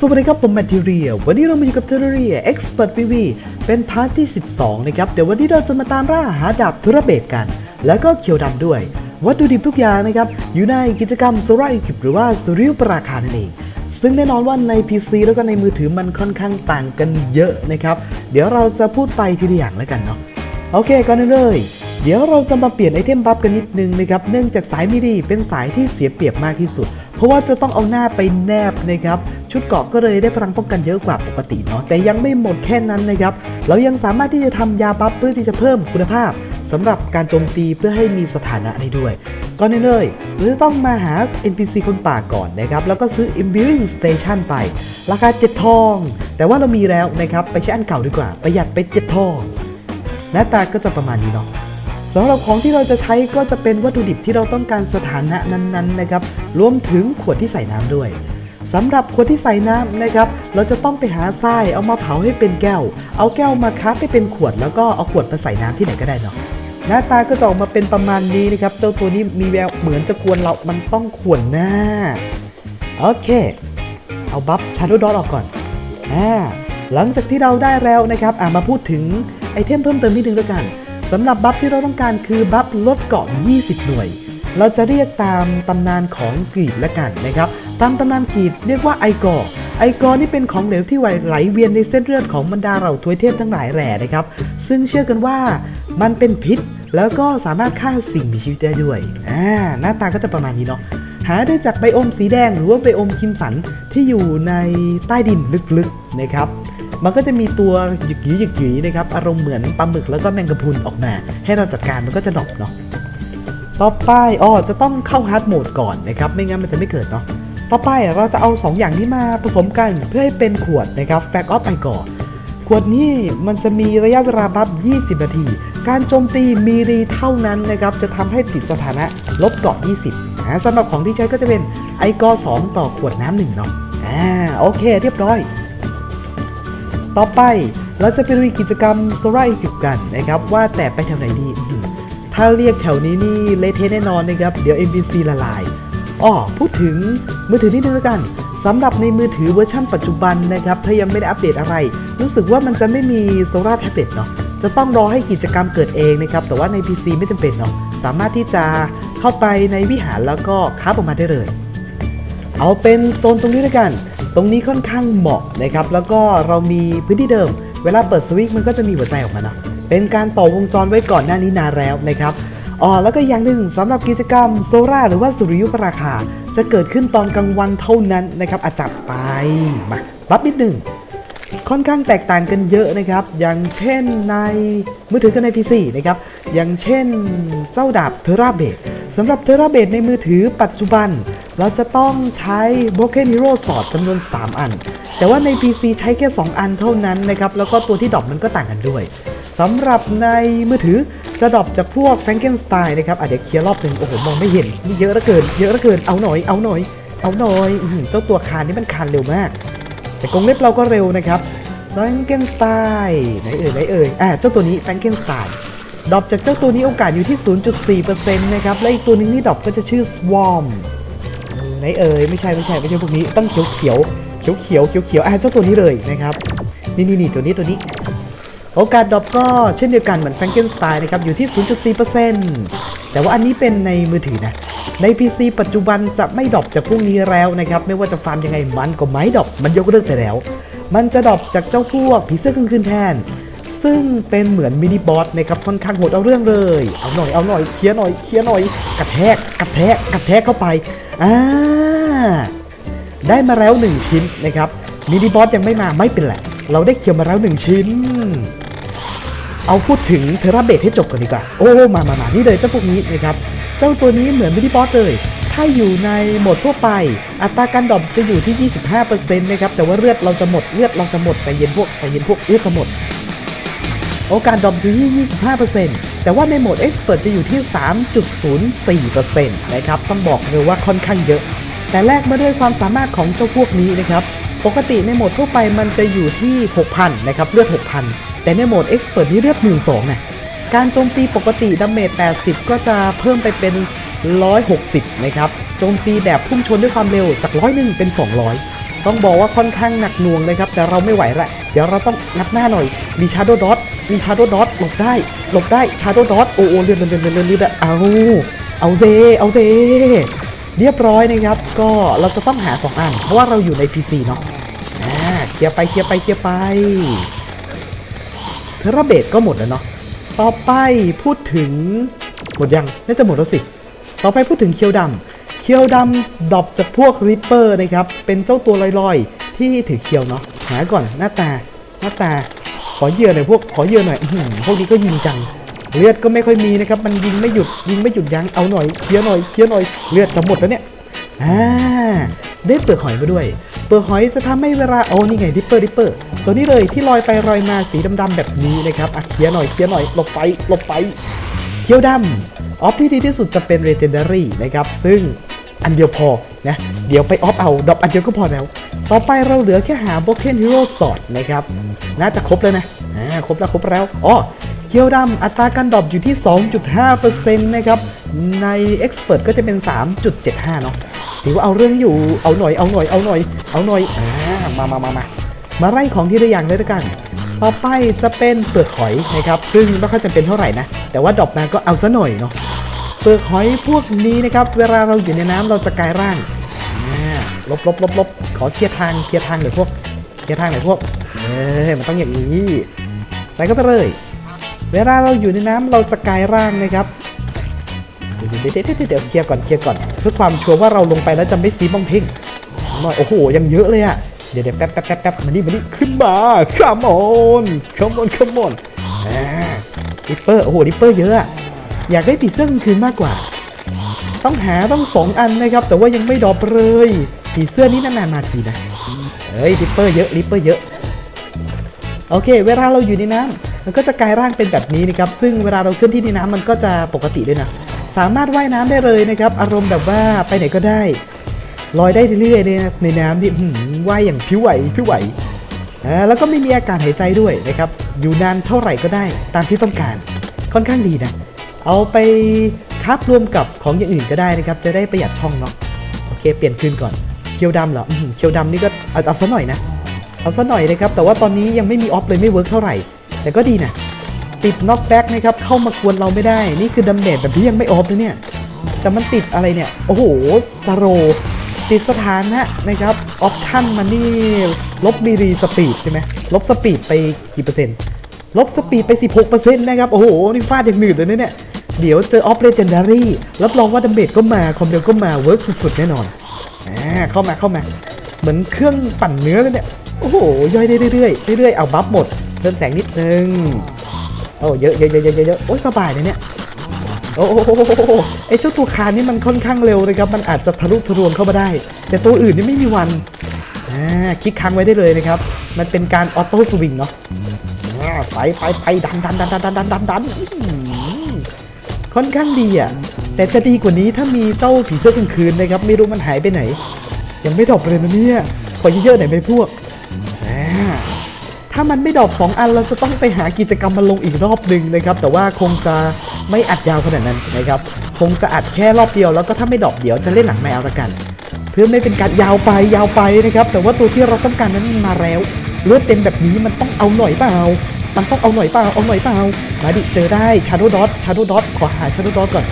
สวัสดีครับ ผมแมทเทียวันนี้เรามาอยู่กับเทอร์เรีย Expert PV เป็นพาร์ทที่ 12 นะครับ เดี๋ยววันนี้เราจะมาตามล่าหาดาบธุรเบศกัน แล้วก็เขียวดำด้วย วัตถุดิบทุกอย่างนะครับ อยู่ในกิจกรรม s o r a e q u i p หรือว่าสุริยุปราคานั่นเองซึ่งแน่นอนว่าใน PC แล้วก็ในมือถือมันค่อนข้างต่างกันเยอะนะครับ เดี๋ยวเราจะพูดไปทีละอย่างแล้วกันเนาะโอเคก่อนอื่นเลย เดี๋ยวเราจะมาเปลี่ยนไอเทมบัฟกันนิดนึงนะครับ เนื่องจากสายมิดีเป็นสายที่เสียเปรียบมากที่สุด เพราะว่าจะต้องเอาหน้าไปแนบนะครับชุดเกาะก็เลยได้พลังป้องกันเยอะกว่าปกติเนาะแต่ยังไม่หมดแค่นั้นนะครับเรายังสามารถที่จะทำยาบัฟเพื่อที่จะเพิ่มคุณภาพสำหรับการโจมตีเพื่อให้มีสถานะได้ด้วยก่อนอื่นเลยเราจะต้องมาหา NPC คนป่าก่อนนะครับแล้วก็ซื้อ Imbuing Station ไป ราคา 7 ทอง แต่ว่าเรามีแล้วนะครับไปใช้อันเก่าดีกว่าประหยัดไป 7 ทองหน้าตาก็จะประมาณนี้เนาะ สำหรับของที่เราจะใช้ก็จะเป็นวัตถุดิบที่เราต้องการสถานะนั้นๆนะครับ รวมถึงขวดที่ใส่น้ำด้วยสำหรับขวดที่ใส่น้ำนะครับ เราจะต้องไปหาทรายเอามาเผาให้เป็นแก้ว เอาแก้วมาคับให้เป็นขวด แล้วก็เอาขวดมาใส่น้ำที่ไหนก็ได้เนาะหน้าตาก็จะออกมาเป็นประมาณนี้นะครับ เจ้าตัวนี้มีแววเหมือนจะกวนเรา มันต้องขวนหน้า โอเค เอาบัฟชาร์ดดอทออกก่อนอ่าหลังจากที่เราได้แล้วนะครับ อ่ามาพูดถึงไอเทมเพิ่มเติมนิดนึงแล้วกัน สำหรับบัฟที่เราต้องการคือบัฟลดเกาะ 20 หน่วย เราจะเรียกตามตำนานของกรีดละกันนะครับ ตามตำนานกรีดเรียกว่าไอกอร์ไอกอร์นี่เป็นของเหลวที่ไหลเวียนในเส้นเลือดของบรรดาเหล่าทวยเทพทั้งหลายแหล่นะครับ ซึ่งเชื่อกันว่ามันเป็นพิษแล้วก็สามารถฆ่าสิ่งมีชีวิตได้ด้วย อ่า หน้าตาก็จะประมาณนี้เนาะ หาได้จากไบโอมสีแดงหรือว่าไบโอมคิมสันที่อยู่ในใต้ดินลึกๆนะครับ มันก็จะมีตัวหยึกหยืหยึกหยืนะครับอารมณ์เหมือนปลาหมึกแล้วก็แมงกะพรุนออกมา ให้เราจัดการมันก็จะดรอกเนาะต่อไปอ๋อจะต้องเข้าฮาร์ดโหมดก่อนนะครับไม่งั้นมันจะไม่เกิดเนาะต่อไปเราจะเอา 2 อย่างนี้มาผสมกันเพื่อให้เป็นขวดนะครับแฟกออฟไอก่อนขวดนี้มันจะมีระยะเวลาบัฟ 20 นาที การโจมตีมีรีเท่านั้นนะครับ จะทำให้ติดสถานะลบเกาะ 20นะสำหรับของที่ใช้ก็จะเป็นไอกอ2ต่อขวดน้ำหนึ่งเนาะ อ่า โอเค เรียบร้อย ต่อไปเราจะไปลุยกิจกรรมโซลาร์อีกิกันนะครับว่าแต่ไปแถวไหนดีถ้าเรียกแถวนี้นี่เละเทะแน่นอนนะครับเดี๋ยว NPC ละลายอ้อพูดถึงมือถือนิดนึงแล้วกันสำหรับในมือถือเวอร์ชั่นปัจจุบันนะครับถ้ายังไม่ได้อัปเดตอะไร รู้สึกว่ามันจะไม่มีโซลาร์แท็บเล็ตเนาะจะต้องรอให้กิจกรรมเกิดเองนะครับแต่ว่าใน PC ไม่จำเป็นเนาะสามารถที่จะเข้าไปในวิหารแล้วก็ค้าออกมาได้เลย เอาเป็นโซนตรงนี้ด้วกัน ตรงนี้ค่อนข้างเหมาะนะครับ แล้วก็เรามีพื้นที่เดิม เวลาเปิดสวิตช์มันก็จะมีหัวใจออกมาเนาะเป็นการต่อวงจรไว้ก่อนหน้านี้นานแล้วนะครับอ๋อแล้วก็อย่างหนึ่งสำหรับกิจกรรมโซล่าหรือว่าสุริยุปราคา จะเกิดขึ้นตอนกลางวันเท่านั้นนะครับอาจัดไปมาบัฟนิดหนึ่งค่อนข้างแตกต่างกันเยอะนะครับ อย่างเช่นในมือถือกับใน PC นะครับ อย่างเช่นเจ้าดาบเทราเบดสำหรับเทราเบดในมือถือปัจจุบัน เราจะต้องใช้ Broken Hero Sword จำนวน 3 อัน แต่ว่าใน PC ใช้แค่ 2 อันเท่านั้นนะครับ แล้วก็ตัวที่ดรอปมันก็ต่างกันด้วยสำหรับในมือถือจะดรอปจากพวก Frankenstein นะครับอะเดี๋ยวเคลียร์รอบหนึ่งโอ้โห มองไม่เห็นนี่เยอะเหลือเกิน เยอะเหลือเกินเอาหน่อย เอาหน่อย เอาหน่อยเจ้าตัวคานนี่มันคานเร็วมาก แต่กงเล็บเราก็เร็วนะครับ Frankenstein ไหนเอ่ยไหนเอ่ยอ่าเจ้าตัวนี้ Frankenstein ดรอปจากเจ้าตัวนี้โอกาสอยู่ที่ 0.4%นะครับ และอีกตัวหนึงที่ดรอปก็จะชื่อ Swarm ไหนเอ่ยไม่ใช่ไม่ใช่ไม่ใช่พวกนี้ต้องเขียวเขียวเขียวเขียวเขียวเขียวอ่าเจ้าตัวนี้เลยนะครับนี่นี่นี่ตัวนี้ตัวนี้ โอกาสดรอปก็เช่นเดียวกันเหมือน Frankenstein นะครับอยู่ที่ 0.4%แต่ว่าอันนี้เป็นในมือถือนะใน PC ปัจจุบันจะไม่ดรอปจากพวกนี้แล้วนะครับไม่ว่าจะฟาร์มยังไงมันก็ไม่ดรอปมันยกเลิกไปแล้ว มันจะดรอปจากเจ้าพวกผีเสื้อกลางคืนแทนซึ่งเป็นเหมือนมินิบอสนะครับค่อนข้างโหดเอาเรื่องเลย เอาหน่อยเอาหน่อยเคลียร์หน่อยเคลียร์หน่อยกระแทกกระแทกกระแทกเข้าไป อ่าได้มาแล้ว 1 ชิ้นนะครับมินิบอสยังไม่มาไม่เป็นไรเราได้เคียวมาแล้ว 1 ชิ้น เอาพูดถึงเทราเบทให้จบกันดีกว่า โอ้มามามานี่เลยเจ้าพวกนี้นะครับ เจ้าตัวนี้เหมือนมินิบอสเลย ถ้าอยู่ในโหมดทั่วไป อัตราการดรอปจะอยู่ที่ 25%นะครับแต่ว่าเลือดเราจะหมดเลือดเราจะหมดใจเย็นพวกใจเย็นพวกเลือดจะหมด โอกาสดรอปอยู่ที่ 25%แต่ว่าในโหมด Expert จะอยู่ที่ 3.04%นะครับ ต้องบอกเลยว่าค่อนข้างเยอะ แต่แลกมาด้วยความสามารถของเจ้าพวกนี้นะครับ ปกติในโหมดทั่วไปมันจะอยู่ที่ 6,000 นะครับ เลือด 6,000 แต่ในโหมด Expert นี่เลือด 12,000นะการโจมตีปกติดาเมจ 80 ก็จะเพิ่มไปเป็น 160 นะครับ โจมตีแบบพุ่งชนด้วยความเร็วจาก 101 เป็น 200 ต้องบอกว่าค่อนข้างหนักหน่วงนะครับ แต่เราไม่ไหวละ เดี๋ยวเราต้องนับหน้าหน่อย มีชาโดดอท มีชาโดดอทหลบได้ หลบได้ชาโดดอทโอ้โหเลื่อนเลื่อนเลื่อนเลื่อนเลื่อนเอาเอาเซเอาเซเรียบร้อยนะครับ ก็เราจะต้องหา 2 อัน เพราะว่าเราอยู่ใน PC เนาะอ่าเคลียร์ไปเคลียร์ไปเคลียร์ไปเทอร์เบตก็หมดแล้วเนาะต่อไปพูดถึงหมดยังน่าจะหมดแล้วสิ ต่อไปพูดถึงเคียวดำเคียวดำดอปจากพวกริปเปอร์นะครับ เป็นเจ้าตัวลอยๆ ที่ถือเคียวเนาะหาก่อนหน้าตาหน้าตา ขอเยื่อหน่อยพวกขอเยื่อหน่อยอพวกนี้ก็ยิงจังเลือดก็ไม่ค่อยมีนะครับ มันยิงไม่หยุดยิงไม่หยุดยั้งเอาหน่อยเคลียหน่อยเคลียหน่อยเลือดจะหมดแล้วเนี่ยอ่าได้เปลือกหอยมาด้วย เปลือกหอยจะทำให้เวลาโอ้นี่ไงดิปเปอร์ดิปเปอร์ตัวนี้เลยที่ลอยไปลอยมาสีดำๆแบบนี้นะครับอะเคลียหน่อยเคลียหน่อยหลบไปหลบไปเคี้ยวดำออฟที่ดีที่สุดจะเป็น Legendary นะครับซึ่ง อันเดียวพอนะ เดี๋ยวไปออฟเอาดรอปอันเดียวก็พอแล้ว ต่อไปเราเหลือแค่หา Broken Hero Sword นะครับ น่าจะครบแล้วนะ อ่า ครบแล้วครบแล้ว อ๋อ เคียวดำอัตราการดรอปอยู่ที่ 2.5%นะครับ ใน Expert ก็จะเป็น 3.75 เนาะถือว่าเอาเรื่องอยู่ เอาหน่อย เอาหน่อย เอาหน่อย เอาหน่อย อ่า มามามามามาไล่ของที่ได้อย่างเลยละกัน ต่อไปจะเป็นเปลือกหอยนะครับ ซึ่งไม่ค่อยจำเป็นเท่าไหร่นะ แต่ว่าดรอปมาก็เอาซะหน่อยเนาะ เปลือกหอยพวกนี้นะครับ เวลาเราอยู่ในน้ำเราจะกลายร่างลบลบลบลบขอเคลียร์ทางเคลียร์ทางหน่อยพวกเคลียร์ทางหน่อยพวกเอ้มันต้องอย่างนี้ใส่เข้าไปเลย เวลาเราอยู่ในน้ำเราจะกลายร่างนะครับเดี๋ยวเดี๋ยวเดี๋ยวเดี๋ยวเดี๋ยวเคลียร์ก่อนเคลียร์ก่อน เพื่อความชัวร์ว่าเราลงไปแล้วจะไม่ซีบ้องเพ่งหน่อยโอ้โหยังเยอะเลยอะเดี๋ยวเดี๋ยวแป๊บแป๊บแป๊บแป๊บมานี่มานี่ขึ้นมา come on come on come on อ่าดิปเปอร์โอ้โหดิปเปอร์เยอะ อยากได้ผีเสื้อกลางคืนมากกว่า ต้องหาต้องสองอันนะครับ แต่ว่ายังไม่ดรอปเลยผีเสื้อนี่นานๆมาทีนะเฮ้ยดิปเปอร์เยอะดิปเปอร์เยอะโอเค เวลาเราอยู่ในน้ำมันก็จะกลายร่างเป็นแบบนี้นะครับ ซึ่งเวลาเราเคลื่อนที่ในน้ำมันก็จะปกติด้วยนะ สามารถว่ายน้ำได้เลยนะครับ อารมณ์แบบว่าไปไหนก็ได้ลอยได้เรื่อยๆเลยนะในน้ำที่ว่ายอย่างผิวไหวผิวไหวอ่าแล้วก็ไม่มีอาการหายใจด้วยนะครับ อยู่นานเท่าไหร่ก็ได้ตามที่ต้องการ ค่อนข้างดีนะ เอาไปคับรวมกับของอย่างอื่นก็ได้นะครับ จะได้ประหยัดช่องเนาะโอเค เปลี่ยนคืนก่อนเคียวดำเหรออเคียวดำนี่ก็เอาเอาซะหน่อยนะเอาซะหน่อยนะครับ แต่ว่าตอนนี้ยังไม่มีออฟเลยไม่เวิร์กเท่าไหร่ แต่ก็ดีนะติดน็อกแบ็กนะครับ เข้ามากวนเราไม่ได้ นี่คือดัมเมจแบบที่ยังไม่ออฟนะเนี่ย แต่มันติดอะไรเนี่ย โอ้โหสโร ติดสถานะนะครับ ออปชั่นมันนี่ ลบมีรีสปีดใช่ไหมลบสปีดไปกี่เปอร์เซ็นต์ ลบสปีดไป 16%นะครับ โอ้โห นี่ฟาดอย่างหนืดเลยเนี่ย เดี๋ยวเจอออฟเลเจนดารี่รับรองว่าดัมเมจก็มาคอมเดียวก็มาเวิร์กสุดๆ แน่นอนอ่าเข้ามาเข้ามา เหมือนเครื่องปั่นเนื้อเลยเนี่ย โอ้โห ย่อยได้เรื่อยๆเรื่อยๆเอาบัฟหมด เพิ่มแสงนิดนึงโอ้เยอะเยอะเยอะเยอะเยอะโอ้สบายเลยเนี่ยโอ้โหไอเจ้าตัวคานนี่มันค่อนข้างเร็วนะครับ มันอาจจะทะลุทะลวงเข้ามาได้ แต่ตัวอื่นนี่ไม่มีวัน อ่า คลิกค้างไว้ได้เลยนะครับ มันเป็นการออโต้สวิงเนาะ ไปไปไปดันดันดันดันดันดันดันค่อนข้างดีอะ แต่จะดีกว่านี้ถ้ามีเจ้าผีเสื้อกลางคืนนะครับ ไม่รู้มันหายไปไหน ยังไม่ดอปเลยนะเนี่ย ขอเยอะๆหน่อยไหมพวก ถ้ามันไม่ดอป2อันเราจะต้องไปหากิจกรรมมาลงอีกรอบหนึ่งนะครับ แต่ว่าคงจะไม่อัดยาวขนาดนั้นนะครับ คงจะอัดแค่รอบเดียวแล้วก็ถ้าไม่ดอปเดี๋ยวจะเล่นหลังแมวละกัน เพื่อไม่เป็นการยาวไปยาวไปนะครับ แต่ว่าตัวที่เราต้องการนั้นมาแล้วเลือดเต็มแบบนี้มันต้องเอาหน่อยเปล่า มันต้องเอาหน่อยเปล่าเอาหน่อยเปล่ามาดิเจอได้ชาโดดอทชาโดดอทขอหาชาโดดอทก่อน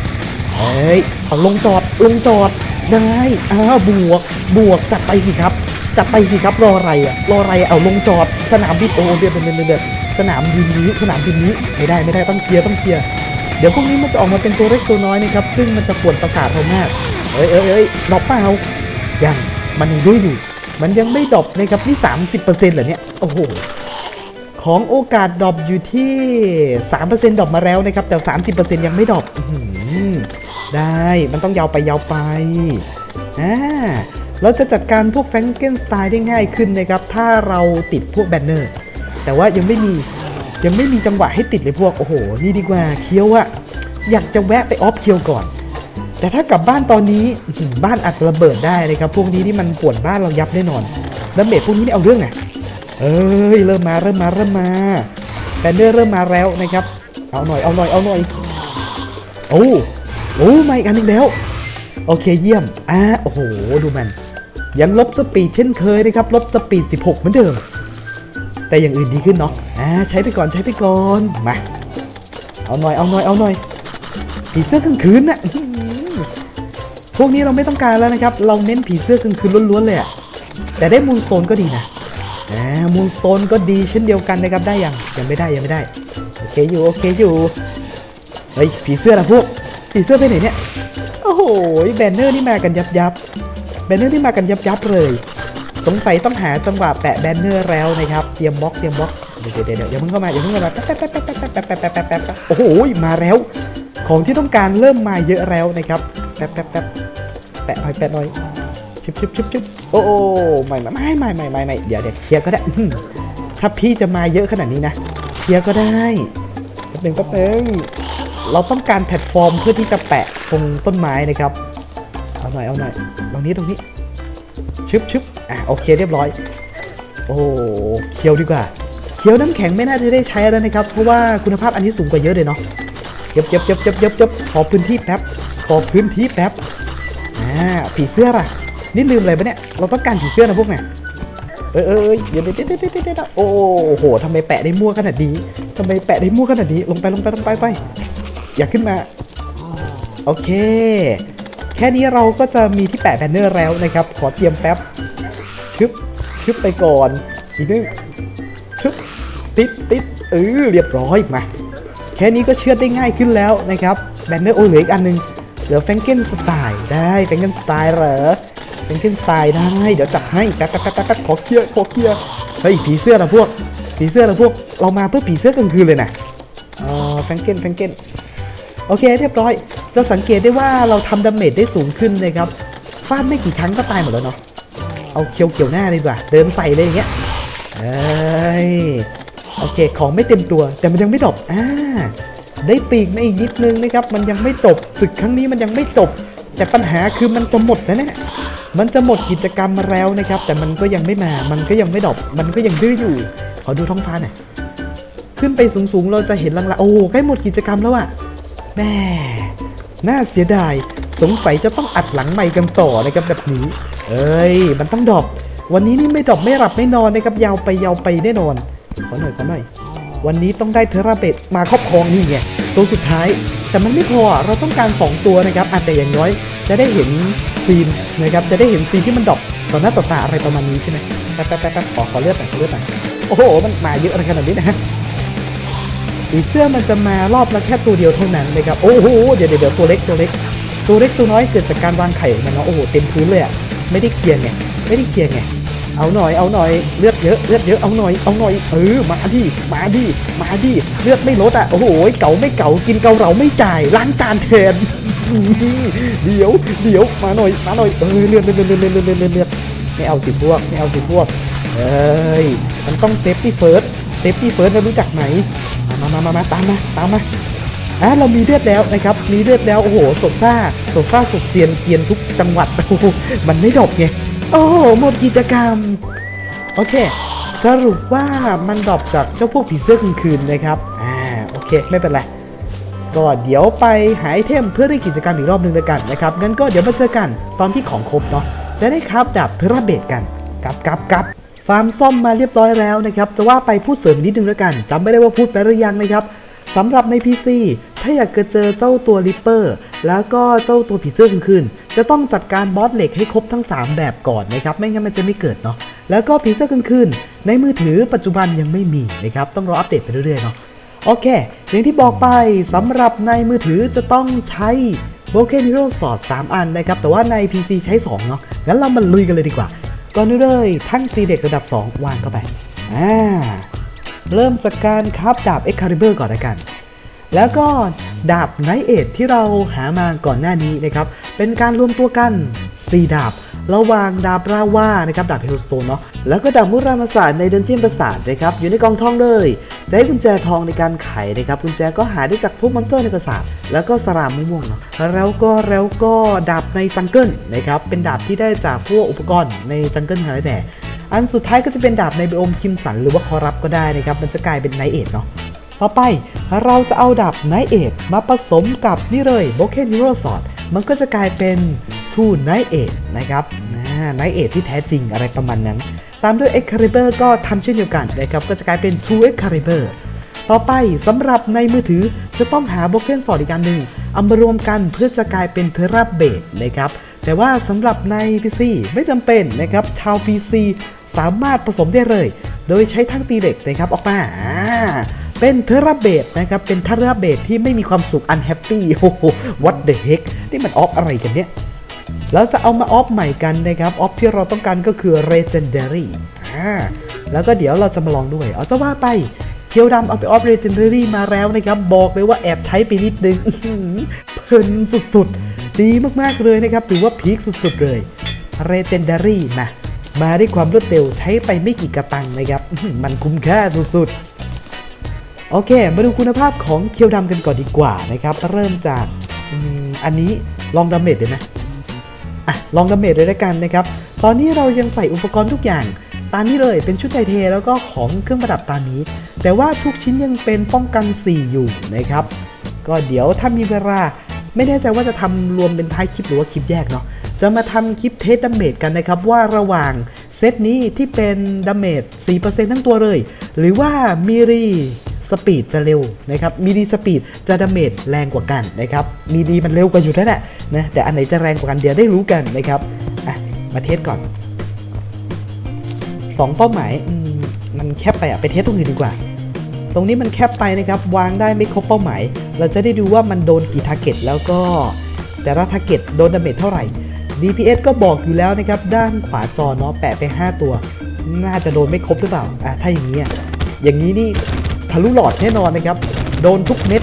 เอ้ยเอาลงจอดลงจอดได้อ้าวบวกบวกจัดไปสิครับ จัดไปสิครับรออะไรอะรออะไรเอาลงจอดสนามบินโอเดือดเดือดเดือดสนามบินนี้สนามบินนี้ไม่ได้ไม่ได้ต้องเคลียร์ต้องเคลียร์เดี๋ยวพวกนี้มันจะออกมาเป็นตัวเล็กตัวน้อยนะครับซึ่งมันจะปวดประสาทเรามากเอ้ยเอ้ยเอ้ยดรอปเปล่ายังมันยังด้วยอยู่มันยังไม่ดรอปนะครับนี่30%เหรอเนี่ยโอ้โห ของโอกาสดรอปอยู่ที่ 3%ดรอปมาแล้วนะครับ แต่ 30%ยังไม่ดรอปอื้อหือได้มันต้องยาวไปยาวไปอ่าเราจะจัดการพวกแฟงเกนสไตล์ได้ง่ายขึ้นนะครับ ถ้าเราติดพวกแบนเนอร์ แต่ว่ายังไม่มียังไม่มีจังหวะให้ติดเลยพวก โอ้โห นี่ดีกว่าเคียวอะอยากจะแวะไปออฟเคียวก่อน แต่ถ้ากลับบ้านตอนนี้บ้านอาจจะระเบิดได้นะครับ พวกนี้นี่มันปวนบ้านเรายับแน่นอนแล้วเมทพวกนี้เอาเรื่องไง เอ้ยเริ่มมาเริ่มมาเริ่มมาแบนเดอร์เริ่มมาแล้วนะครับ เอาหน่อยเอาหน่อยเอาหน่อยโอ้โอ้ไมาอีกอันหนึงแล้ว โอเคเยี่ยมอ่าโอ้โหดูมัน ยังลบสปีดเช่นเคยนะครับ ลบสปีด 16 เหมือนเดิม แต่อย่างอื่นดีขึ้นเนาะอ่าใช้ไปก่อนใช้ไปก่อนมาเอาหน่อยเอาหน่อยเอาหน่อยผีเสื้อกลางคืนน่ะพวกนี้เราไม่ต้องการแล้วนะครับ เราเน้นผีเสื้อกลางคืนล้วนๆเลยอะแต่ได้มูนสโตนก็ดีนะ อ่ามูนสโตนก็ดีเช่นเดียวกันนะครับได้ยังยังไม่ได้ยังไม่ได้โอเคอยู่โอเคอยู่เฮ้ยผีเสื้อนะพวกผีเสื้อไปไหนเนี่ยโอ้โหแบนเนอร์นี่มากันยับยับแบนเนอร์นี่มากันยับยับเลย สงสัยต้องหาจังหวะแปะแบนเนอร์แล้วนะครับเตรียมบล็อกเตรียมบล็อกเดี๋ยวเดี๋ยวเดี๋ยวอย่าเพิ่งเข้ามาอย่าเพิ่งเข้ามาแป๊บแป๊บแป๊บแป๊บแป๊บแป๊บแป๊บแป๊บโอ้โหมาแล้ว ของที่ต้องการเริ่มมาเยอะแล้วนะครับแป๊บแป๊บแป๊บแปะหน่อยแปะหน่อย ชิบชิบชิบชิบโอ้โอ้ไม่ไม่ไม่ไม่ไม่ไม่ไม่เดี๋ยวเดี๋ยวเคลียร์ก็ได้ถ้าพี่จะมาเยอะขนาดนี้นะเคลียร์ก็ได้แป๊บหนึงแป๊บนึงเราต้องการแพลตฟอร์มเพื่อที่จะแปะตรงต้นไม้นะครับเอาหน่อยเอาหน่อยตรงนี้ตรงนี้ชึบชึบอะโอเคเรียบร้อย โอ้เคียวดีกว่าเคียวน้ำแข็งไม่น่าจะได้ใช้แล้วนะครับ เพราะว่าคุณภาพอันนี้สูงกว่าเยอะเลยเนาะเย็บเย็บเย็บเย็บเย็บเย็บขอพื้นที่แป๊บขอพื้นที่แป๊บอ่าผีเสื้อล่ะ นี่ลืมอะไรปะเนี่ย เราต้องการผีเสื้อนะพวกเนี่ย เออเออเดี๋ยวเดี๋ยวเดี๋ยวเดี๋ยวโอ้โหทำไมแปะได้มั่วขนาดนี้ทำไมแปะได้มั่วขนาดนี้ ลงไปลงไปลงไปไป อย่าขึ้นมา โอเค แค่นี้เราก็จะมีที่แปะแบนเนอร์แล้วนะครับ ขอเตรียมแป๊บ ชึบ ชึบไปก่อนอีกนึงชึบ ติดติดเออเรียบร้อยมา แค่นี้ก็เชื่อได้ง่ายขึ้นแล้วนะครับ แบนเนอร์โอ้เหลืออีกอันหนึงเหลือแฟงเกนสไตล์ได้แฟงเกนสไตล์เหรอ แฟงเกนสไตล์ได้ เดี๋ยวจัดให้แป๊บแป๊บแป๊บแป๊บแป๊บขอเคลียร์ขอเคลียร์เฮ้ยผีเสื้อนะพวก ผีเสื้อนะพวก เรามาเพื่อผีเสื้อกลางคืนเลยนะอ๋อแฟงเกนแฟงเกนโอเคเรียบร้อย จะสังเกตได้ว่าเราทำดาเมจได้สูงขึ้นนะครับฟาดไม่กี่ครั้งก็ตายหมดแล้วเนาะเอาเคียวเกี่ยวหน้าเลยดีกว่า เดินใส่เลยอย่างเงี้ยเอ้ยโอเค ของไม่เต็มตัว แต่มันยังไม่จบอ่าได้ปีกมาอีกนิดนึงนะครับ มันยังไม่จบศึกครั้งนี้มันยังไม่จบ แต่ปัญหาคือมันจะหมดแล้วเนี่ยมันจะหมดกิจกรรมมาแล้วนะครับ แต่มันก็ยังไม่มา มันก็ยังไม่ดอบมันก็ยังดื้ออยู่ ขอดูท้องฟ้าหน่อยขึ้นไปสูงๆ เราจะเห็นลางๆโอ้ใกล้หมดกิจกรรมแล้วอะแม่น่าเสียดาย สงสัยจะต้องอัดหลังใหม่กันต่อนะครับแบบนี้ เอ้ย มันต้องดอปวันนี้นี่ไม่ดอปไม่หลับไม่นอนนะครับ ยาวไปยาวไปแน่นอน ขอหน่อยขอหน่อย วันนี้ต้องได้เทราเบตมาครอบครองนี่ไงตัวสุดท้าย แต่มันไม่พอเราต้องการ 2 ตัวนะครับอาจแต่อย่างน้อยจะได้เห็นซีนนะครับจะได้เห็นซีนที่มันดรอปต่อหน้าต่อตาอะไรประมาณนี้ใช่ไหมแป๊บแป๊บแป๊บขอขอเลือดหน่อยขอเลือดหน่อยโอ้โหมันมาเยอะอะไรขนาดนี้นะฮะผีเสื้อมันจะมารอบละแค่ตัวเดียวเท่านั้นนะครับโอ้โหเดี๋ยวเดี๋ยวเดี๋ยวตัวเล็กตัวเล็ก ตัวเล็กตัวน้อยเกิดจากการวางไข่ของมันเนาะโอ้โหเต็มพื้นเลยอะไม่ได้เคลียร์ไงไม่ได้เคลียร์ไง เอาหน่อย เอาหน่อย เลือดเยอะ เลือดเยอะ เอาหน่อย เอาหน่อย เออ มาดิ มาดิ มาดิ เลือดไม่ลดอะ โอ้โห เก่าไม่เก่า กินเก่าเราไม่จ่าย ล้างจานแทน เดี๋ยว เดี๋ยว มาหน่อย มาหน่อย เออเลือดเลือดเลือดเลือดเลือดเลือดไม่เอาสิพวก ไม่เอาสิพวก เอ้ย มันต้องเซฟตี้เฟิร์ส เซฟตี้เฟิร์สเรารู้จักไหม มามามามาตามมา ตามมาอะเรามีเลือดแล้วนะครับ มีเลือดแล้ว โอ้โห สดซ่า สดซ่า สดเซียนเกียนทุกจังหวัดโอ้โหมันไม่ดกไง โอ้โหหมดกิจกรรม โอเค สรุปว่ามันดรอปจากเจ้าพวกผีเสื้อคืนนะครับ อ่า โอเค ไม่เป็นไร ก็เดี๋ยวไปหาไอเทมเพื่อได้กิจกรรมอีกรอบหนึงแล้วกันนะครับ งั้นก็เดี๋ยวมาเจอกันตอนที่ของครบเนาะ จะได้ครับดาบเทราเบตกันกับกับกับฟาร์มซ่อมมาเรียบร้อยแล้วนะครับ จะว่าไปพูดเสริมนิดนึงแล้วกันจำไม่ได้ว่าพูดไปหรือยังนะครับ สำหรับใน PC ถ้าอยากจะเจอเจ้าตัวริปเปอร์แล้วก็เจ้าตัวผีเสื้อกลางคืนจะต้องจัดการบอสเหล็กให้ครบทั้ง 3 แบบก่อนนะครับ ไม่งั้นมันจะไม่เกิดเนาะแล้วก็ผีเสื้อกลางคืนในมือถือปัจจุบันยังไม่มีนะครับ ต้องรออัปเดตไปเรื่อยๆเนาะโอเค อย่างที่บอกไปสำหรับในมือถือจะต้องใช้ b o k e n Hero Sword 3อันนะครับ แต่ว่าใน PC ใช้ 2 เนาะงั้นเรามาลุยกันเลยดีกว่า ก่อนอื่นเลยทั้งตีเด็กระดับ 2 วางเข้าไปอ่า เริ่มจากการคราบดาบ Excalibur ก่อนละกัน แล้วก็ดาบไนเอทที่เราหามาก่อนหน้านี้นะครับ เป็นการรวมตัวกัน 4 ดาบ ระหว่างดาบราว่านะครับดาบเฮลสโตนเนาะ แล้วก็ดาบมุรามาศาสในเดนเจียนปราสาทนะครับ อยู่ในกองทองเลย จะให้กุญแจทองในการไขนะครับ กุญแจก็หาได้จากพวกมอนสเตอร์ในปราสาท แล้วก็สรามม่วงเนาะ แล้วก็แล้วก็ดาบในจังเกิลนะครับ เป็นดาบที่ได้จากพวกอุปกรณ์ในจังเกิลทั้งหลายแหล่ อันสุดท้ายก็จะเป็นดาบในไบโอมคิมสันหรือว่าคอรับก็ได้นะครับ มันจะกลายเป็นไนเอทเนาะต่อไปเราจะเอาดาบไนเอทมาผสมกับนี่เลยโบเคนนิโรสอดมันก็จะกลายเป็นทูไนเอทนะครับไนเอทที่แท้จริงอะไรประมาณนั้น ตามด้วย Excalibur ก็ทำเช่นเดียวกันนะครับ ก็จะกลายเป็น True Excalibur ต่อไปสำหรับในมือถือจะต้องหาโบเกนสอดอีกการหนึ่งเอามารวมกันเพื่อจะกลายเป็นเทราเบดนะครับ แต่ว่าสำหรับใน PC ไม่จำเป็นนะครับชาว PC สามารถผสมได้เลย โดยใช้ทั้งตีเหล็กนะครับออกมาเป็นเทราเบดนะครับ เป็นเทราเบดที่ไม่มีความสุขอันแฮปปี้โอ้โห what the heck นี่มันออฟอะไรกันเนี่ยแล้วจะเอามาออฟใหม่กันนะครับ ออฟที่เราต้องการก็คือ Legendary อ่าแล้วก็เดี๋ยวเราจะมาลองด้วย เอาจะว่าไปเคียวดำเอาไปออฟ Legendary มาแล้วนะครับ บอกเลยว่าแอบใช้ไปนิดนึงเพลินสุดๆ ดีมากๆเลยนะครับ ถือว่าพีคสุดๆเลย Legendary มามาด้วยความรวดเร็วใช้ไปไม่กี่กระตังนะครับ มันคุ้มค่าสุดๆ โอเค มาดูคุณภาพของเคียวดำกันก่อนดีกว่านะครับ เริ่มจากอันนี้ลองดาเมจเลยไหมอะลองดาเมจเลยละกันนะครับ ตอนนี้เรายังใส่อุปกรณ์ทุกอย่างตามนี้เลยเป็นชุดไทเทแล้วก็ของเครื่องประดับตามนี้ แต่ว่าทุกชิ้นยังเป็นป้องกัน 4 อยู่นะครับ ก็เดี๋ยวถ้ามีเวลา ไม่แน่ใจว่าจะทำรวมเป็นท้ายคลิปหรือว่าคลิปแยกเนาะจะมาทำคลิปเทสดาเมจกันนะครับ ว่าระหว่างเซตนี้ที่เป็นดาเมจ4%ทั้งตัวเลย หรือว่ามีรีสปีดจะเร็วนะครับมีดีสปีดจะดาเมจแรงกว่ากันนะครับมีดีมันเร็วกว่าอยู่แล้วแหละนะแต่อันไหนจะแรงกว่ากันเดี๋ยวได้รู้กันนะครับอะมาเทสก่อนสองเป้าหมายมมันแคบไปอะไปเทสตรงอื่นดีกว่า ตรงนี้มันแคบไปนะครับ วางได้ไม่ครบเป้าหมาย เราจะได้ดูว่ามันโดนกี่ทาร์เก็ตแล้วก็แต่ละทาร์เก็ตโดนดาเมจเท่าไหร่ DPS ก็บอกอยู่แล้วนะครับ ด้านขวาจอเนาะแปะไป 5 ตัว น่าจะโดนไม่ครบหรือเปล่าอะถ้าอย่างนี้อย่างนี้นี่ทะลุหลอดแน่นอนนะครับ โดนทุกเม็ด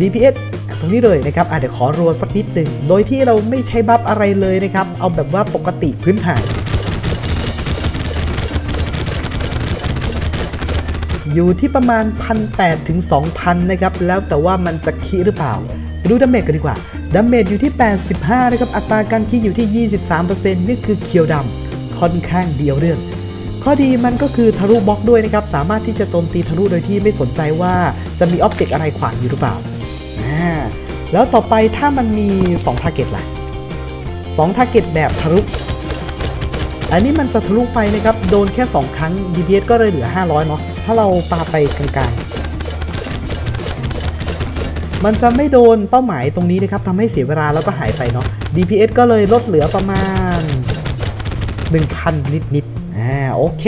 DPS ตรงนี้เลยนะครับอะเดี๋ยวขอรัวสักนิดหนึ่ง โดยที่เราไม่ใช้บัฟอะไรเลยนะครับ เอาแบบว่าปกติพื้นฐาน อยู่ที่ประมาณ 1,800ถึง2,000 นะครับ แล้วแต่ว่ามันจะคีหรือเปล่า ดูดาเมจกันดีกว่า ดาเมจอยู่ที่ 85 นะครับ อัตราการคีอยู่ที่ 23%นี่คือเคียวดำค่อนข้างเดียวเรื่อง ข้อดีมันก็คือทะลุบล็อกด้วยนะครับ สามารถที่จะโจมตีทะลุโดยที่ไม่สนใจว่าจะมีอ็อบเจกต์อะไรขวางอยู่หรือเปล่าอ่าแล้วต่อไปถ้ามันมี2 t a r g e t ล่ะ2 t a r g e t แบบทะลุอันนี้มันจะทะลุไปนะครับ โดนแค่ 2 ครั้ง DPS ก็เลยเหลือ 500 เนาะ ถ้าเราปาไปกลางๆ มันจะไม่โดนเป้าหมายตรงนี้นะครับทำให้เสียเวลาแล้วก็หายไปเนาะ DPS ก็เลยลดเหลือประมาณ 1,000 นิดๆอ่าโอเค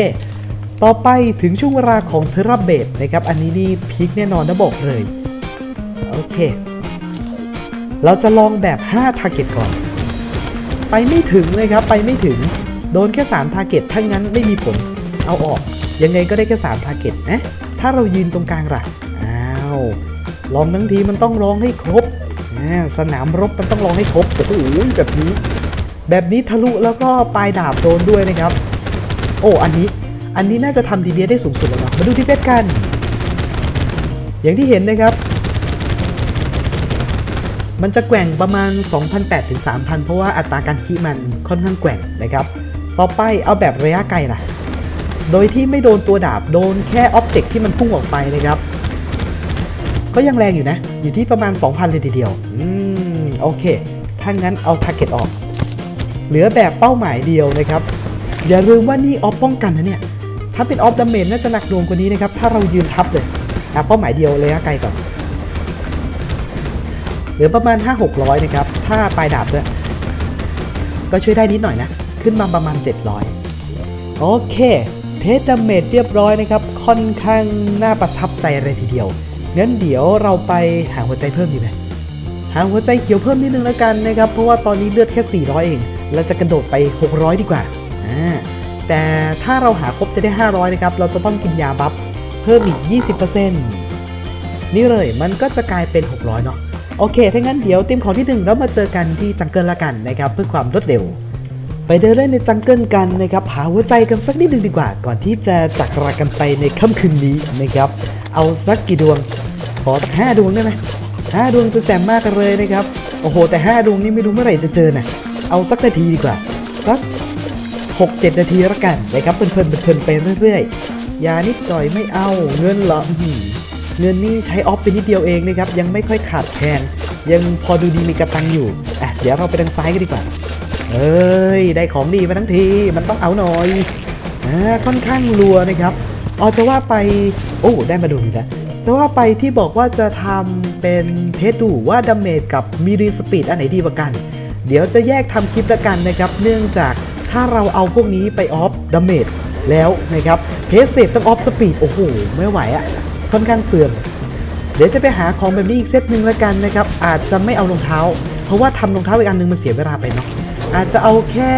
ต่อไปถึงช่วงเวลาของเทราเบดนะครับ อันนี้นี่พีคแน่นอนนะบอกเลย โอเค เราจะลองแบบ5ทาร์เก็ตก่อน ไปไม่ถึงเลยครับ ไปไม่ถึง โดนแค่3ทาร์เก็ตถ้างั้นไม่มีผล เอาออก ยังไงก็ได้แค่3ทาร์เก็ตนะ ถ้าเรายืนตรงกลางล่ะอ้าวลองทั้งทีมันต้องลองให้ครบสนามรบมันต้องลองให้ครบโอ้โหแบบนี้ แบบนี้ทะลุแล้วก็ปลายดาบโดนด้วยนะครับ โอ้อันนี้อันนี้น่าจะทำดีเได้สูงสุดแล้วนะมาดูดีเบกัน อย่างที่เห็นนะครับ มันจะแกว่งประมาณ 2,800ถึง3,000 เพราะว่าอัตราการคีมันค่อนข้างแกว่งนะครับ ต่อไปเอาแบบระยะไกลล่ะ โดยที่ไม่โดนตัวดาบโดนแค่ออบเจกที่มันพุ่งออกไปนะครับ ก็ยังแรงอยู่นะ อยู่ที่ประมาณ 2,000 เลยทีเดียว อืม โอเค ถ้างั้นเอาทาร์เก็ตออก เหลือแบบเป้าหมายเดียวนะครับ อย่าลืมว่านี่ออฟป้องกันนะเนี่ย ถ้าเป็นออฟดาเมจน่าจะหนักหน่วงกว่านี้นะครับ ถ้าเรายืนทับเลยอะเป้าหมายเดียวระยะไกลก่อน เหลือประมาณ 5-600 นะครับ ถ้าปลายดาบด้วยก็ช่วยได้นิดหน่อยนะ ขึ้นมาประมาณ 700 โอเค เทสดาเมจเรียบร้อยนะครับ ค่อนข้างน่าประทับใจเลยทีเดียวงั้นเดี๋ยวเราไปหาหัวใจเพิ่มดีไหมหาหัวใจเขียวเพิ่มนิดนึงแล้วกันนะครับ เพราะว่าตอนนี้เลือดแค่ 400 เอง เราจะกระโดดไป 600 ดีกว่าอ่า แต่ถ้าเราหาครบจะได้ 500 นะครับ เราจะต้องกินยาบัฟเพิ่มอีก 20%นี่เลยมันก็จะกลายเป็น 600 เนาะโอเค ถ้างั้นเดี๋ยวเตรียมของที่หนึ่งแล้วมาเจอกันที่จังเกิลละกันนะครับ เพื่อความรวดเร็ว ไปเดินเล่นในจังเกิลกันนะครับหาหัวใจกันสักนิดหนึ่งดีกว่า ก่อนที่จะจากลากันไปในค่ำคืนนี้นะครับ เอาสักกี่ดวง ขอสักห้าดวงได้ไหมห้าดวงจะแจ่มมากเลยนะครับ โอ้โห แต่ห้าดวงนี้ไม่รู้เมื่อไหร่จะเจอนะเอาสักนาทีดีกว่าสักหกเจ็ดนาทีละกันนะครับเพลินๆเพลินๆไปเรื่อยๆยานิดหน่อยไม่เอาเงินหรออื้อหือเงินนี่ใช้ออฟไปนิดเดียวเองนะครับยังไม่ค่อยขาดแคลนยังพอดูดีมีกระตังอยู่อะเดี๋ยวเราไปทางซ้ายกันดีกว่า เอ้ย ได้ของดีมาทั้งที มันต้องเอาหน่อยอ่าค่อนข้างรัวนะครับอ๋อจะว่าไป โอ้ ได้มาดูอีกแล้วจะว่าไปที่บอกว่าจะทำเป็นเทสดูว่าดาเมจกับมีรีสปีดอันไหนดีกว่ากัน เดี๋ยวจะแยกทำคลิปละกันนะครับ เนื่องจากถ้าเราเอาพวกนี้ไปออฟดาเมจแล้วนะครับ เพสเซฟต้องออฟสปีด โอ้โห ไม่ไหวอะค่อนข้างเปลืองเดี๋ยวจะไปหาของแบบนี้อีกเซตหนึ่งละกันนะครับ อาจจะไม่เอารองเท้า เพราะว่าทำรองเท้าอีกอันหนึงมันเสียเวลาไปเนาะ อาจจะเอาแค่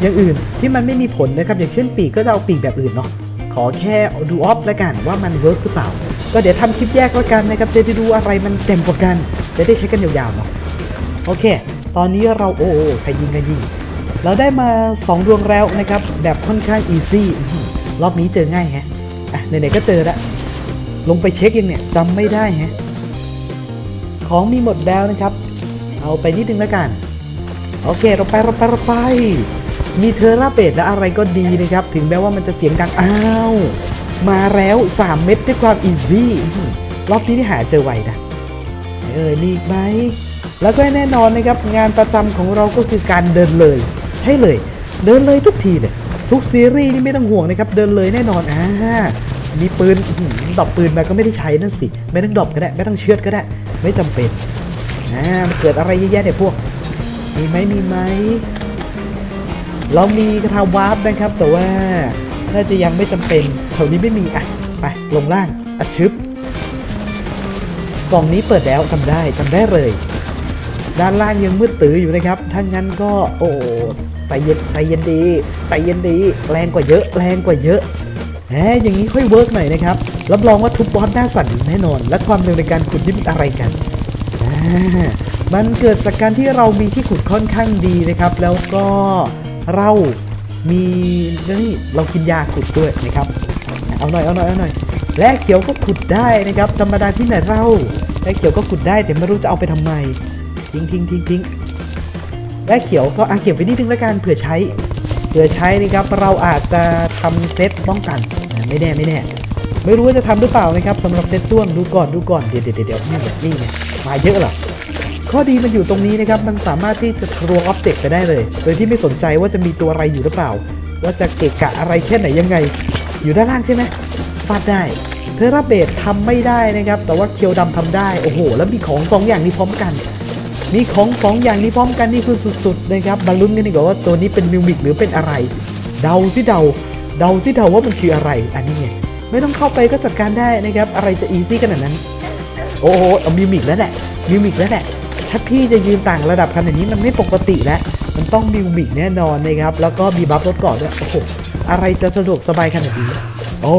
อย่างอื่นที่มันไม่มีผลนะครับ อย่างเช่นปีกก็จะเอาปีกแบบอื่นเนาะขอแค่ดูออฟและกันว่ามันเวิร์กหรือเปล่า ก็เดี๋ยวทำคลิปแยกและกันนะครับจะได้ดูอะไรมันเจ๋งกว่ากันจะได้ใช้กันยาวๆเนาะโอเค ตอนนี้เราโอ้โอ้ใครยิงกันยิงเราได้มา 2 ดวงแล้วนะครับ แบบค่อนข้างอีซี่รอบนี้เจอง่ายแฮะอะไหนๆก็เจอล้วลงไปเช็คยังเนี่ยจำไม่ได้แฮะของมีหมดแล้วนะครับ เอาไปนิดนึงแล้วกัน โอเคเราไปเราไปเราไป มีเทอร์ราเบดและอะไรก็ดีนะครับ ถึงแม้ว่ามันจะเสียงดังอ้าว มาแล้ว 3 เม็ดด้วยความอีซี่รอบนี้ที่หาเจอไวนะเออมีอีกไหม แล้วก็แน่นอนนะครับ งานประจำของเราก็คือการเดินเลย ให้เลย เดินเลยทุกทีเลยทุกซีรีส์นี่ไม่ต้องห่วงนะครับ เดินเลยแน่นอนอ่ามีปืนดอปปืนมาก็ไม่ได้ใช้นั่นสิ ไม่ต้องดอปก็ได้ ไม่ต้องเชือดก็ได้ ไม่จำเป็นอ่ามันเกิดอะไรเยอะแยะเนี่ยพวก มีไหมมีไหมเรามีกระทาวาร์ปนะครับ แต่ว่าน่าจะยังไม่จำเป็นแถวนี้ไม่มีอะไปลงล่างอัดชึบกล่องนี้เปิดแล้วทำได้ทำได้เลย ด้านล่างยังมืดตื้ออยู่นะครับถ้างั้นก็โอ้ใจเย็นใจเย็นดีใจเย็นดี แรงกว่าเยอะแรงกว่าเยอะแหมอย่างนี้ค่อยเวิร์กหน่อยนะครับรับรองว่าทุบบอสหน้าสั่นแน่นอน และความเร็วในการขุดนี่มันอะไรกันอ่า มันเกิดจากการที่เรามีที่ขุดค่อนข้างดีนะครับ แล้วก็เรามีนี่เรากินยาขุดด้วยนะครับ เอาหน่อยเอาหน่อยเอาหน่อยและเขียวก็ขุดได้นะครับ ธรรมดาที่ไหนเราและเขียวก็ขุดได้แต่ไม่รู้จะเอาไปทำไมทิ้งทิ้งทิ้งทิ้งและเขียวก็อาเก็บไว้นิดนึงแล้วกันเผื่อใช้เผื่อใช้นะครับเราอาจจะทำเซตป้องกันไม่แน่ไม่แน่ไม่รู้ว่าจะทำหรือเปล่านะครับสำหรับเซตต้วงดูก่อนดูก่อนเดี๋ยวเดี๋ยวเดี๋ยวนี่ไงนี่ไงมาเยอะหรอ ข้อดีมันอยู่ตรงนี้นะครับ มันสามารถที่จะทะลวงออบเจกต์ไปได้เลย โดยที่ไม่สนใจว่าจะมีตัวอะไรอยู่หรือเปล่า ว่าจะเกะกะอะไรแค่ไหนยังไง อยู่ด้านล่างใช่ไหมฟาดได้เทอราเบดทำไม่ได้นะครับ แต่ว่าเคียวดำทำได้ โอ้โห แล้วมีของสองอย่างนี้พร้อมกัน มีของสองอย่างนี้พร้อมกันนี่คือสุดๆนะครับ มาลุ้นกันดีกว่าว่าตัวนี้เป็นมิวมิกหรือเป็นอะไร เดาสิเดา เดาสิเดาว่ามันคืออะไร อันนี้ไง ไม่ต้องเข้าไปก็จัดการได้นะครับ อะไรจะอีซี่ขนาดนั้น โอ้โห เอามิวมิกแล้วแหละมิวมิกแล้วแหละ ถ้าพี่จะยืนต่างระดับขนาดนี้มันไม่ปกติแล้ว มันต้องมิวมิกแน่นอนนะครับ แล้วก็มีบัฟรถก่อนด้วย โอ้โห อะไรจะสะดวกสบายขนาดนี้ โอ้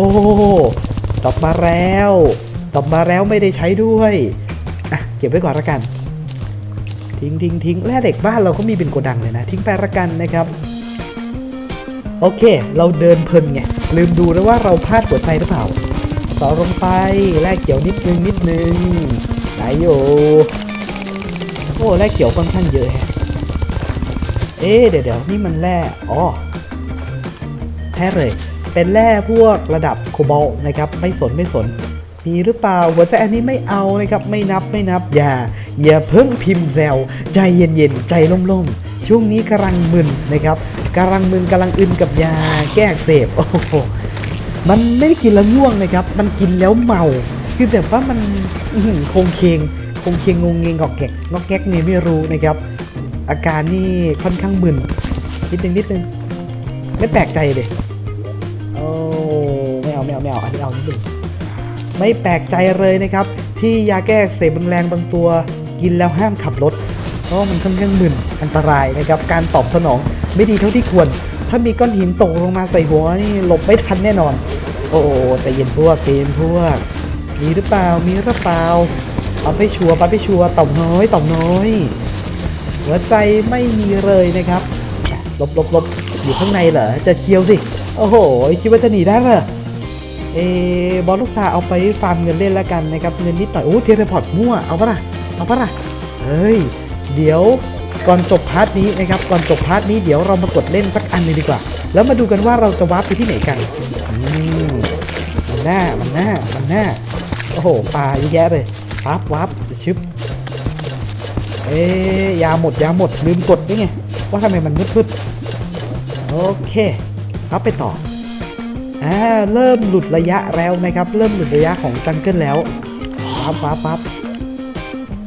ดอกมาแล้วดอกมาแล้วไม่ได้ใช้ด้วยอะเก็บไว้ก่อนละกัน ทิ้งทิ้งทิ้งแร่เหล็กบ้านเราก็มีเป็นโกดังเลยนะ ทิ้งไปละกันนะครับ โอเค เราเดินเพลินไง ลืมดูแล้วว่าเราพลาดหัวใจหรือเปล่าต่อลงไปแร่เขียวนิดนึงนิดนึงไหนอยู่ อ้แร่เขียวค่อนข้างเยอะแฮะเอ๊เดี๋ยวเดี๋ยวนี่มันแร่อ๋อแท้เลย เป็นแร่พวกระดับโคบอลนะครับ ไม่สนไม่สน มีหรือเปล่า หัวใจอันนี้ไม่เอานะครับ ไม่นับไม่นับ อย่า อย่าเพิ่งพิมพ์แซว ใจเย็นๆ ใจล่มๆ ช่วงนี้กำลังมึนนะครับกำลังมึนกำลังอึนกับยาแก้กเสบโอ้โห มันไม่ได้กินแล้วง่วงนะครับ มันกินแล้วเมา คือแบบว่ามันคงเคง คงเคียงงงเงงกอกแกกงอกแก๊กนี่ไม่รู้นะครับ อาการนี่ค่อนข้างมึนนิดนึงนิดนึงไม่แปลกใจเลยโอ้ไม่เอาไม่เอาไม่เอาอันนี้เอานิดนึงไม่แปลกใจเลยนะครับ ที่ยาแก้อักเสบแรงบางตัวกินแล้วห้ามขับรถเพราะมันค่อนข้างมึนอันตรายนะครับ การตอบสนองไม่ดีเท่าที่ควร ถ้ามีก้อนหินตกลงมาใส่หัวนี่หลบไม่ทันแน่นอน โอ้แต่เย็นพวกเย็นพวกมีหรือเปล่ามีหรือเปล่า เอาไปชัวร์ไปไปชัวร์ต่อมน้อยต่อมน้อย หัวใจไม่มีเลยนะครับหลบหลบหลบอยู่ข้างในเหรอจะเคี้ยวสิโอ้โหคิดว่าจะหนีได้เหรอเอบอลลูกตาเอาไปฟาร์มเงินเล่นแล้วกันนะครับเงินนิดหน่อยโอ้เทเลพอร์ตมั่วเอาปะล่ะเอาปะล่ะเฮ้ยเดี๋ยวก่อนจบพาร์ทนี้นะครับก่อนจบพาร์ทนี้เดี๋ยวเรามากดเล่นสักอันนึงดีกว่า แล้วมาดูกันว่าเราจะวาร์ปไปที่ไหนกันอืมมันหน้ามันหน้ามันหน้าโอ้โหปลาเยอะแยะเลย วาร์ปวาร์ปชึบเอ๊ยยาหมดยาหมดลืมกดนี่ไงว่าทำไมมันมืดๆโอเคครับไปต่ออ่าเริ่มหลุดระยะแล้วนะครับ เริ่มหลุดระยะของจังเกิลแล้วปั๊บปั๊บปั๊บ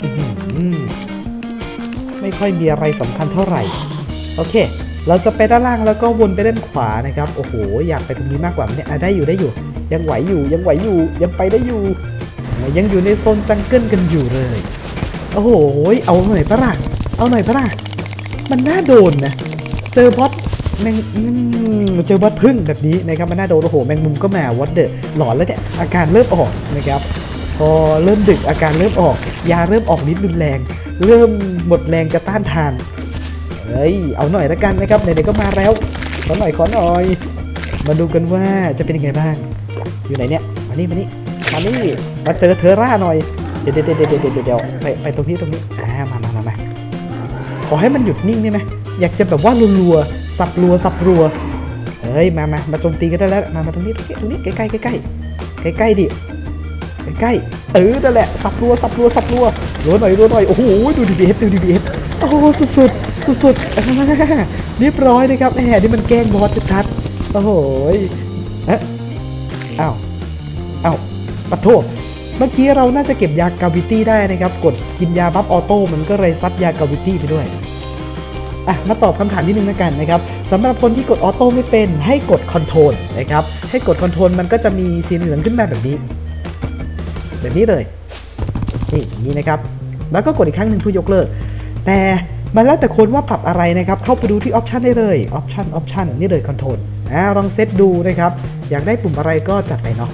อื้อหือไม่ค่อยมีอะไรสำคัญเท่าไหร่ โอเค เราจะไปด้านล่างแล้วก็วนไปด้านขวานะครับ โอ้โห อยากไปตรงนี้มากกว่าเนี่ยอะได้อยู่ได้อยู่ ยังไหวอยู่ยังไหวอยู่ยังไปได้อยู่ะยังอยู่ในโซนจังเกิลกันอยู่เลย โอ้โห เอาหน่อยปะล่ะเอาหน่อยปะล่ะมันน่าโดนนะ เจอบอสแมงเจอบอสพึ่งแบบนี้นะครับมันน่าโดนโอ้โหแมงมุมก็มาวัดเดอหลอนแล้วเนี่ยอาการเริ่มออกนะครับพอเริ่มดึกอาการเริ่มออกยาเริ่มออกนิดรุนแรง เริ่มหมดแรงจะต้านทานเฮ้ยเอาหน่อยละกันนะครับไหนๆก็มาแล้วขอหน่อยขอหน่อย มาดูกันว่าจะเป็นยังไงบ้าง อยู่ไหนเนี่ยมานี่มานี่ มานี่มาเจอเธอร่าหน่อยเดี๋ยวเดี๋ยวเดี๋ยวเดี๋ยวเดี๋ยวเดี๋ยวไปไปตรงนี้ตรงนี้อ่ามามามามาขอให้มันหยุดนิ่งได้ไหมอยากจะแบบว่ารัวๆสับรัวสับรัวเฮ้ยมามามาโจมตีกันได้แล้วมามาตรงนี้ตรงนี้ตรงนี้ใกล้ใกล้ใกล้ใกล้ใกล้ใกล้ๆดิใกล้เออนั่นแหละสับรัวสับรัวสับรัวรัวหน่อยรัวหน่อยโอ้โหดูดีบีเอฟดูดีบีเอฟโอ้โหสุดสุดๆอ่าเรียบร้อยนะครับแหมนี่มันแกล้งบอสชัดๆโอ้โหอ้าวอ้าว ปะโทษเมื่อกี้เราน่าจะเก็บยากาวิตี้ได้นะครับ กดกินยาบัฟออโต้มันก็เลยซัดยากาวิตี้ไปด้วยอะมาตอบคำถามนิดนึงแล้วกันนะครับสำหรับคนที่กดออโต้ไม่เป็นให้กดคอนโทรลนะครับ ให้กดคอนโทรลมันก็จะมีสีเหลืองขึ้นมาแบบนี้ แบบนี้เลย นี่อย่างนี้นะครับ แล้วก็กดอีกครั้งหนึ่งเพื่อยกเลิก แต่มันแล้วแต่คนว่าปรับอะไรนะครับ เข้าไปดูที่ออปชันได้เลยออปชันออปชันนี่เลยคอนโทรลอ่าลองเซตดูนะครับ อยากได้ปุ่มอะไรก็จัดไปเนาะ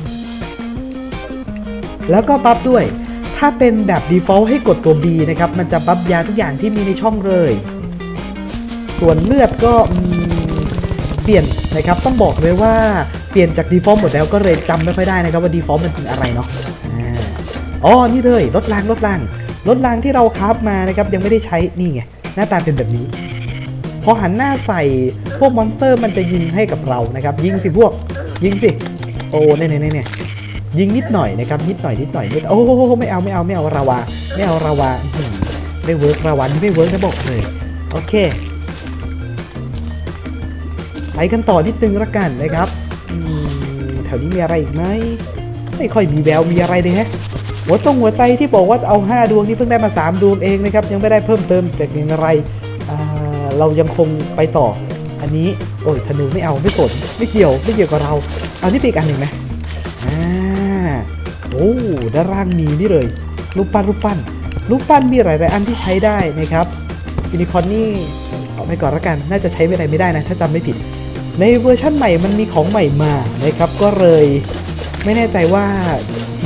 แล้วก็บัฟด้วย ถ้าเป็นแบบ default ให้กดตัว B นะครับ มันจะบัฟยาทุกอย่างที่มีในช่องเลย ส่วนเลือดก็เปลี่ยนนะครับ ต้องบอกเลยว่าเปลี่ยนจาก default หมดแล้วก็เลยจำไม่ค่อยได้นะครับว่า default มันคืออะไรเนาะอ๋อ นี่เลยลดรางลดรางลดรางที่เราคราฟมานะครับยังไม่ได้ใช้นี่ไงหน้าตาเป็นแบบนี้ พอหันหน้าใส่พวกมอนสเตอร์มันจะยิงให้กับเรานะครับ ยิงสิพวกยิงสิโอ้เนี่ยเนี่ยเนี่ย ยิงนิดหน่อยนะครับนิดหน่อยนิดหน่อยนิดโอ้โหไม่เอาไม่เอาไม่เอาราวาไม่เอาราวาไม่เวิร์กราวานี่ไม่เวิร์กนะบอกเลยโอเคไปกันต่อนิดนึงละกันนะครับแถวนี้มีอะไรอีกไหมไม่ค่อยมีแววมีอะไรเลยฮะหัวจงหัวใจที่บอกว่าจะเอา 5 ดวงนี่เพิ่งได้มา 3 ดวงเองนะครับยังไม่ได้เพิ่มเติมแต่อย่างไรอ่าเรายังคงไปต่อ อันนี้โอ้ยธนูไม่เอาไม่สนไม่เกี่ยวไม่เกี่ยวกับเรา เอานี่ปอีกอันหนึ่งไหม โอ้ด้านล่างมีนี่เลยรูปปั้นรูปปั้นรูปปั้นมีหลายๆอันที่ใช้ได้นะครับยูนิคอร์นนี่เอาไปก่อนละกัน น่าจะใช้ไม่ได้ไม่ได้นะ ถ้าจำไม่ผิด ในเวอร์ชั่นใหม่มันมีของใหม่มานะครับ ก็เลยไม่แน่ใจว่า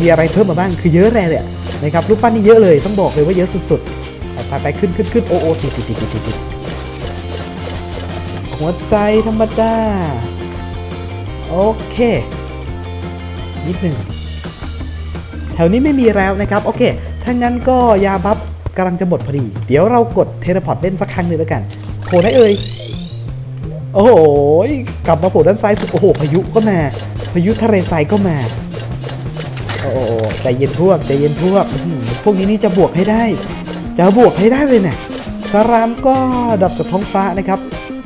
มีอะไรเพิ่มมาบ้างคือเยอะแน่เลยนะครับรูปปั้นนี่เยอะเลยต้องบอกเลยว่าเยอะสุดๆไปไปขึ้นขึ้นขึ้นโอโอติติดติดติดติดติดหัวใจธรรมดา โอเค นิดหนึ่ง แถวนี้ไม่มีแล้วนะครับ โอเค ถ้างั้นก็ยาบัฟกำลังจะหมดพอดี เดี๋ยวเรากดเทเลพอร์ตเล่นสักครั้งหนึ่งแล้วกันโผล่ได้เอ่ย โอ้โห กลับมาโผล่ด้านซ้ายสุด โอ้โห พายุก็มา พายุทะเลทรายก็มา โอ้โหใจเย็นพวก ใจเย็นพวก พวกนี้นี่จะบวกให้ได้ จะบวกให้ได้เลยนะสรามก็ดับจากท้องฟ้านะครับ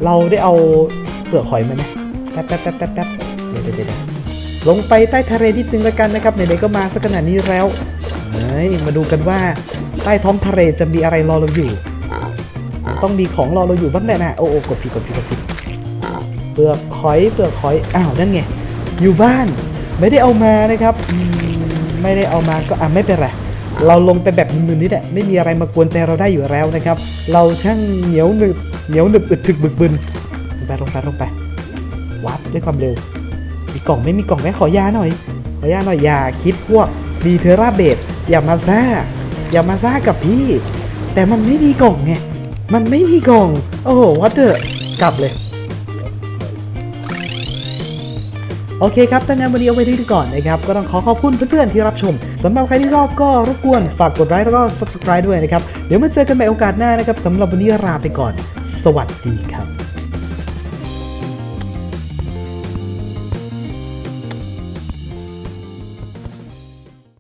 เราได้เอาเปลือกหอยมาไหมแป๊บแป๊บแป๊บแป๊บแป๊บเดี๋ยวเดี๋ยวเดี๋ยว ลงไปใต้ทะเลนิดนึงแล้วกันนะครับไหนๆก็มาสักขนาดนี้แล้วเฮ้ยมาดูกันว่าใต้ท้องทะเลจะมีอะไรรอเราอยู่ ต้องมีของรอเราอยู่บ้างแหละนะโอ้โอ้กดผิดกดผิดกดผิดเปลือกหอยเปลือกหอยอ้าวนั่นไงอยู่บ้านไม่ได้เอามานะครับไม่ได้เอามาก็อะไม่เป็นไรเราลงไปแบบมึนๆนี่แหละไม่มีอะไรมากวนใจเราได้อยู่แล้วนะครับ เราช่างเหนียวหนึบเหนียวหนึบอึดถึกบึกบึนลงไปลงไปลงไปวับด้วยความเร็ว กล่องไม่มีกล่องไหมขอยาหน่อย ขอยาหน่อยอย่าคิดพวกดีเทอราเบดอย่ามาซ่า อย่ามาซ่ากับพี่ แต่มันไม่มีกล่องไง มันไม่มีกล่อง โอ้โหวัดเดอะกลับเลย โอเคครับถ้างั้นวันนี้เอาไว้ที่นี่ก่อนนะครับ ก็ต้องขอขอบคุณเพื่อนๆที่รับชมสำหรับใครที่ชอบก็รบกวนฝากกดไลค์แล้วก็ subscribe ด้วยนะครับ เดี๋ยวมาเจอกันใหม่โอกาสหน้านะครับสำหรับวันนี้ลาไปก่อน สวัสดีครับ